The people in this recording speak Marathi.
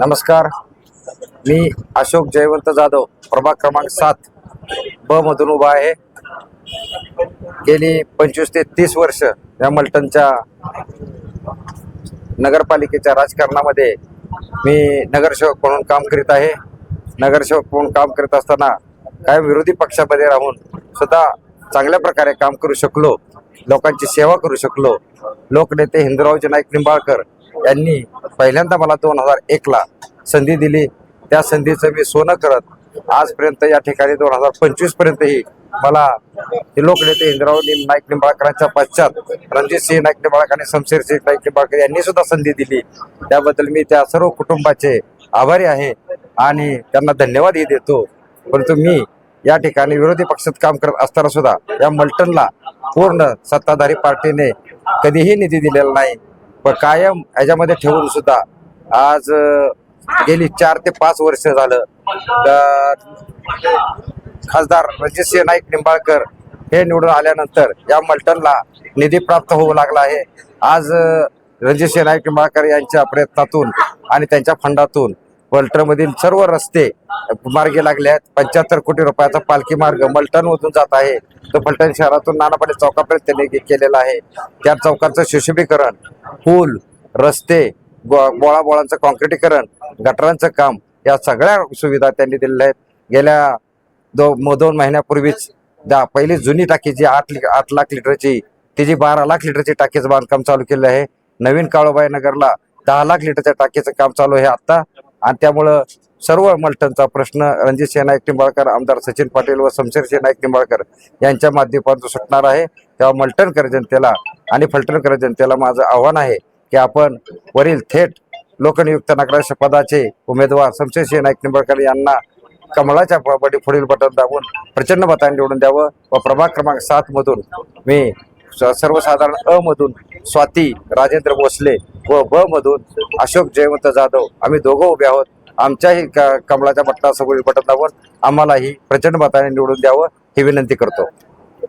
नमस्कार. मी अशोक जयवंत जाधव प्रभाग क्रमांक सात ब मधून उभा आहे. गेली पंचवीस ते तीस वर्ष या मलटणच्या नगरपालिकेच्या राजकारणामध्ये मी नगरसेवक म्हणून काम करीत आहे. नगरसेवक म्हणून काम करत असताना काय विरोधी पक्षामध्ये राहून सुद्धा चांगल्या प्रकारे काम करू शकलो लोकांची सेवा करू शकलो. लोकनेते हिंदुरावजी नाईक निंबाळकर यांनी पहिल्यांदा मला दोन हजार एकला संधी दिली. त्या संधीचं मी सोनं करत आजपर्यंत या ठिकाणी दोन हजार पंचवीस पर्यंतही मला हे लोकनेते हिंदराव नाईक निंबाळकरांच्या पश्चात रणजितसिंह नाईक निंबाळकर आणि शमशेरसिंह नाईक निंबाळकर यांनी सुद्धा संधी दिली. त्याबद्दल मी त्या सर्व कुटुंबाचे आभारी आहे आणि त्यांना धन्यवादही देतो. परंतु मी या ठिकाणी विरोधी पक्षात काम करत असताना सुद्धा या मल्टनला पूर्ण सत्ताधारी पार्टीने कधीही निधी दिलेला नाही. पण कायम ह्याच्यामध्ये ठेवून सुद्धा आज गेली चार ते पाच वर्ष झालं. तर खासदार रणजितसिंह नाईक निंबाळकर हे निवडून आल्यानंतर या मल्टनला निधी प्राप्त होऊ लागला आहे. आज अं, रणजितसिंह नाईक निंबाळकर यांच्या प्रयत्नातून आणि त्यांच्या फंडातून मधील सर्व रस्ते मार्गे लागले आहेत. पंच्याहत्तर कोटी रुपयाचा पालखी मार्ग मलटणमधून जात आहे. तो फलटण शहरातून नानापाडे चौकापर्यंत त्यांनी केलेला आहे. त्या चौकाचं सुशोभीकरण पूल रस्ते गो- बोळा बोळांचं कॉन्क्रिटीकरण गटरांचं काम या सगळ्या सुविधा त्यांनी दिलेल्या आहेत. गेल्या दो म- दोन महिन्यापूर्वीच द्या पहिली जुनी टाकी जी आठ आठ लाख लिटरची ती जी बारा लाख लिटरची टाकीचं बांधकाम चालू केलं आहे. नवीन काळोबाई नगरला दहा लाख लिटरच्या टाकीचं काम चालू आहे. आता आणि त्यामुळं सर्व मल्टनचा प्रश्न रणजित सिंह नाईक निंबाळकर आमदार सचिन पाटील व शमशेर नाईक निंबाळकर यांच्या माध्यमातून सुटणार आहे. तेव्हा मल्टणकर जनतेला आणि फलटणकर जनतेला माझं आव्हान आहे की आपण वरील थेट लोकनियुक्त नगराध्यक्ष पदाचे उमेदवार शमशेर नाईक निंबाळकर यांना कमळाच्या प- बडी पुढील बटन दाबून प्रचंड मताने निवडून द्यावं व प्रभाग क्रमांक सात मधून मी स- सर्वसाधारण अ मधून स्वाती राजेंद्र भोसले व ब मधून अशोक जयवंत जाधव आम्ही दोघं उभे आहोत. आमच्याही क- कमळाच्या बटनासमोरील बटन आम्हालाही प्रचंड मताने निवडून द्यावं ही विनंती करतो.